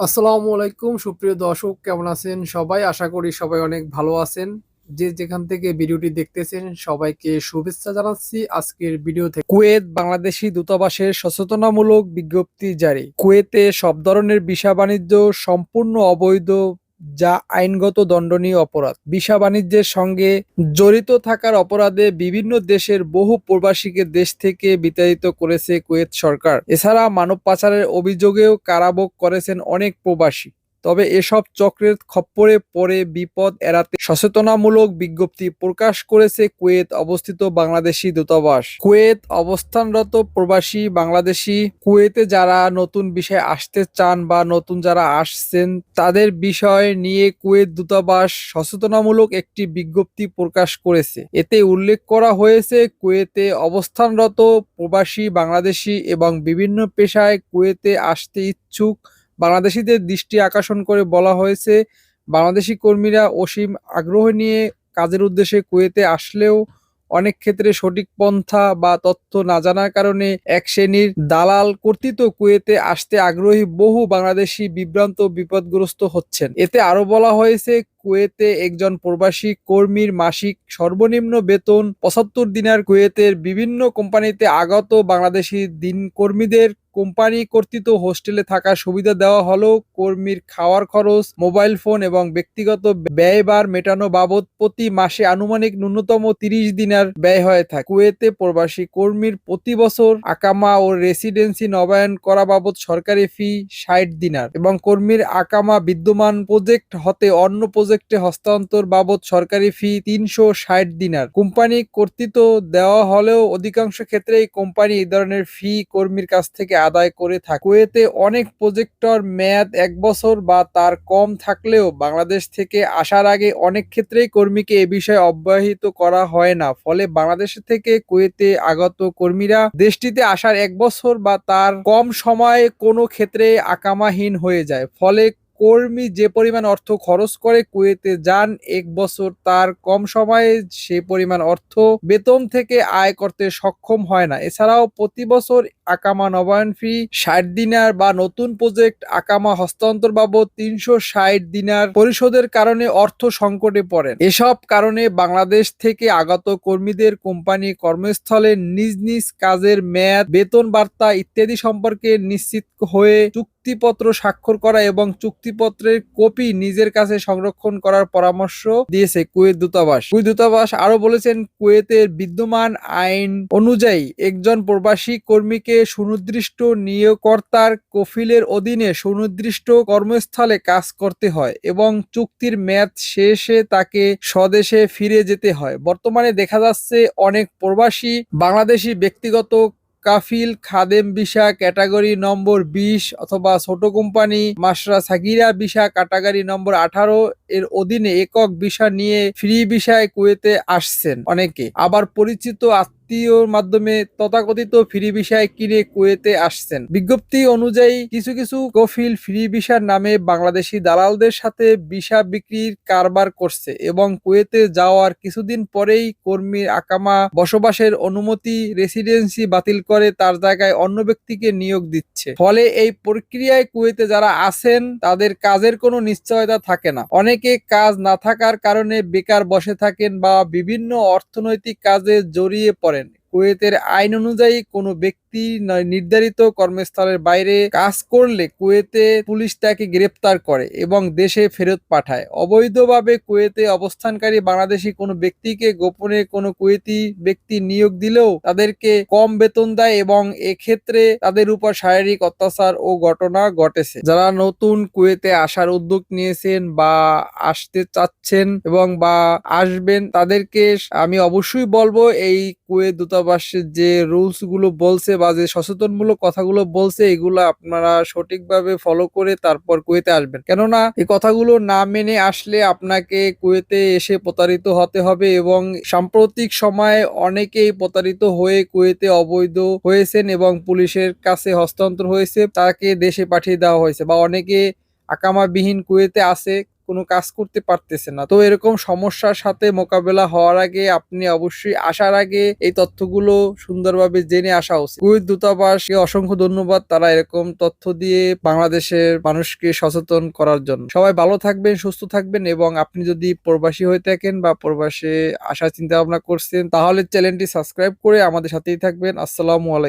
আসসালামু আলাইকুম, সুপ্রিয় দর্শক, কেমন আছেন সবাই? আশা করি সবাই অনেক ভালো আছেন। যে যেখান থেকে ভিডিওটি দেখতেছেন, সবাইকে শুভেচ্ছা জানাচ্ছি। আজকের ভিডিও থেকে কুয়েত বাংলাদেশি দূতাবাসের সচেতনামূলক বিজ্ঞপ্তি জারি। কুয়েতে সব ধরনের ভিসা বাণিজ্য সম্পূর্ণ অবৈধ যা আইনগত দণ্ডনীয় অপরাধ। ভিসা বাণিজ্যের সঙ্গে জড়িত থাকার অপরাধে বিভিন্ন দেশের বহু প্রবাসীকে দেশ থেকে বিতাড়িত করেছে কুয়েত সরকার। এছাড়া মানব পাচারের অভিযোগেও কারাভোগ করেছেন অনেক প্রবাসী। তবে এসব চক্রের খপ্পরে পড়ে বিপদ এড়াতে সচেতনামূলক বিজ্ঞপ্তি প্রকাশ করেছে কুয়েত অবস্থিত বাংলাদেশি দূতাবাস। কুয়েত অবস্থানরত প্রবাসী বাংলাদেশি কুয়েতে যারা নতুন বিষয়ে আসতে চান বা নতুন যারা আসছেন, তাদের বিষয় নিয়ে কুয়েত দূতাবাস সচেতনামূলক একটি বিজ্ঞপ্তি প্রকাশ করেছে। এতে উল্লেখ করা হয়েছে, কুয়েতে অবস্থানরত প্রবাসী বাংলাদেশি এবং বিভিন্ন পেশায় কুয়েতে আসতে ইচ্ছুক বাংলাদেশিদের দৃষ্টি আকর্ষণ করে বলা হয়েছে, বাংলাদেশি কর্মীরা অসীম আগ্রহ নিয়ে কাজের উদ্দেশ্যে কুয়েতে আসলেও অনেক ক্ষেত্রে সঠিক পন্থা বা তথ্য না জানার কারণে এক শ্রেণির দালাল কর্তৃত কুয়েতে আসতে আগ্রহী বহু বাংলাদেশি বিভ্রান্ত, বিপদগ্রস্ত হচ্ছেন। এতে আরও বলা হয়েছে, কুয়েতে একজন প্রবাসী কর্মীর মাসিক সর্বনিম্ন বেতন পঁচাত্তর দিনার কুয়েতের বিভিন্ন কোম্পানিতে আগত বাংলাদেশি দিন কর্মীদের কোম্পানি কর্তৃত হোস্টেলে থাকার সুবিধা দেওয়া হলেও কর্মীর খাওয়ার খরচ, মোবাইল ফোন এবং ব্যক্তিগত ব্যয়বার মেটানো বাবদ প্রতি মাসে আনুমানিক ন্যূনতম তিরিশ দিনার ব্যয় হয়ে থাকে। কুয়েতে প্রবাসী কর্মীর প্রতি বছর আকামা ও রেসিডেন্সি নবায়ন করা বাবদ সরকারি ফি ষাট দিনার এবং কর্মীর আকামা বিদ্যমান প্রজেক্ট হতে অন্য প্রজেক্টে হস্তান্তর বাবদ সরকারি ফি তিনশো ষাট দিনার। কোম্পানি কর্তৃত্ব দেওয়া হলেও অধিকাংশ ক্ষেত্রেই কোম্পানি এই ধরনের ফি কর্মীর কাছ থেকে আদায় করে থাকে। কুয়েতে অনেক প্রজেক্টর মেয়াদ এক বছর বা তার কম থাকলেও বাংলাদেশ থেকে আসার আগে অনেক ক্ষেত্রেই কর্মীকে এ বিষয়ে অব্যাহত করা হয় না। ফলে বাংলাদেশ থেকে কুয়েতে আগত কর্মীরা দেশটিতে আসার এক বছর বা তার কম সময়ে কোনো ক্ষেত্রে আকামাহীন হয়ে যায়। ফলে কর্মী যে পরিমাণ অর্থ খরচ করে কুয়েতে যান এক বছর, তার কম সময়ে সে পরিমাণ অর্থ বেতন থেকে আয় করতে সক্ষম হয় না। এছাড়াও প্রতি বছর আকামা নবায়ন ফি ষাট দিনার বা নতুন প্রজেক্ট আকামা হস্তান্তর বাবদ তিনশো ষাট দিনার পরিশোধের কারণে অর্থ সংকটে পড়েন। এসব কারণে বাংলাদেশ থেকে আগত কর্মীদের কোম্পানি কর্মস্থলে নিজ নিজ কাজের মেয়াদ, বেতন বার্তা ইত্যাদি সম্পর্কে নিশ্চিত হয়ে চুক্তিপত্র স্বাক্ষর করা এবং চুক্তিপত্রের কপি নিজের কাছে সংরক্ষণ করার পরামর্শ দিয়েছে কুয়েত দূতাবাস। কুয়েত দূতাবাস আরও বলেছেন, কুয়েতের বিদ্যমান আইন অনুযায়ী একজন প্রবাসী কর্মীকে সুনির্দিষ্ট নিয়োগকর্তার কফিলের অধীনে সুনির্দিষ্ট কর্মস্থলে কাজ করতে হয় এবং চুক্তির মেয়াদ শেষে তাকে স্বদেশে ফিরে যেতে হয়। বর্তমানে দেখা যাচ্ছে অনেক প্রবাসী বাংলাদেশি ব্যক্তিগত কাফিল, খাদেম ভিসা, ক্যাটাগরি নম্বর বিশ অথবা ছোট কোম্পানি মাসরা সাগিরা ভিসা, ক্যাটাগরি নম্বর আঠারো এর অধীনে একক ভিসা নিয়ে ফ্রি ভিসায় কুয়েতে আসছেন অনেকে। আবার পরিচিত আত্মীয়র মাধ্যমে তথাকথিত ফ্রি ভিসায় কিনে কুয়েতে আসছেন। বিজ্ঞপ্তি অনুযায়ী কিছু কিছু কফিল ফ্রি ভিসার নামে বাংলাদেশি দালালদের সাথে ভিসা বিক্রির কারবার করছে এবং কুয়েতে যাওয়ার কিছুদিন পরেই কর্মীর আকামা বসবাসের অনুমতি রেসিডেন্সি বাতিল করে তার জায়গায় অন্য ব্যক্তিকে নিয়োগ দিচ্ছে। ফলে এই প্রক্রিয়ায় কুয়েতে যারা আছেন, তাদের কাজের কোনো নিশ্চয়তা থাকে না। অনেকে কাজ না থাকার কারণে বেকার বসে থাকেন বা বিভিন্ন অর্থনৈতিক কাজে জড়িয়ে পড়েন। কুয়েতের আইন অনুযায়ী কোনো ব্যক্তি নির্ধারিত কর্মস্থলের বাইরে কাজ করলে কুয়েতে পুলিশ তাকে গ্রেপ্তার করে এবং দেশে ফেরত পাঠায়। অবৈধভাবে কুয়েতে অবস্থানকারী বাংলাদেশি কোনো ব্যক্তিকে গোপনে কোনো কুয়েতি ব্যক্তি নিয়োগ দিলেও তাদেরকে কম বেতন দেয় এবং এক্ষেত্রে তাদের উপর শারীরিক অত্যাচার ও ঘটনা ঘটেছে। যারা নতুন কুয়েতে আসার উদ্যোগ নিয়েছেন বা আসতে চাচ্ছেন এবং বা আসবেন তাদেরকে আমি অবশ্যই বলব, এই কুয়েত দূতাবাসের যে রুলসগুলো বলছে বা যে সচেতনমূলক কথাগুলো বলছে, এগুলো আপনারা সঠিকভাবে ফলো করে তারপর কুয়েতে আসবেন। কেননা, এই কথাগুলো না মেনে আসলে আপনাকে কুয়েতে এসে প্রতারিত হতে হবে এবং সাম্প্রতিক সময়ে অনেকেই প্রতারিত হয়ে কুয়েতে অবৈধ হয়েছেন এবং পুলিশের কাছে হস্তান্তর হয়েছে, তাকে দেশে পাঠিয়ে দেওয়া হয়েছে বা অনেকে আকামাবিহীন কুয়েতে আছে। কোনো কাজ করতে পারতেছে না। তো এরকম সমস্যার সাথে মোকাবেলা হওয়ার আগে আপনি অবশ্যই আসার আগে এই তথ্যগুলো সুন্দরভাবে জেনে আসা উচিত। কুয়েত দূতাবাসকে অসংখ্য ধন্যবাদ তারা এরকম তথ্য দিয়ে বাংলাদেশের মানুষকে সচেতন করার জন্য। সবাই ভালো থাকবেন, সুস্থ থাকবেন এবং আপনি যদি প্রবাসী হয়ে থাকেন বা প্রবাসে আসার চিন্তা ভাবনা করছেন তাহলে চ্যানেলটি সাবস্ক্রাইব করে আমাদের সাথেই থাকবেন। আসসালামু আলাইকুম।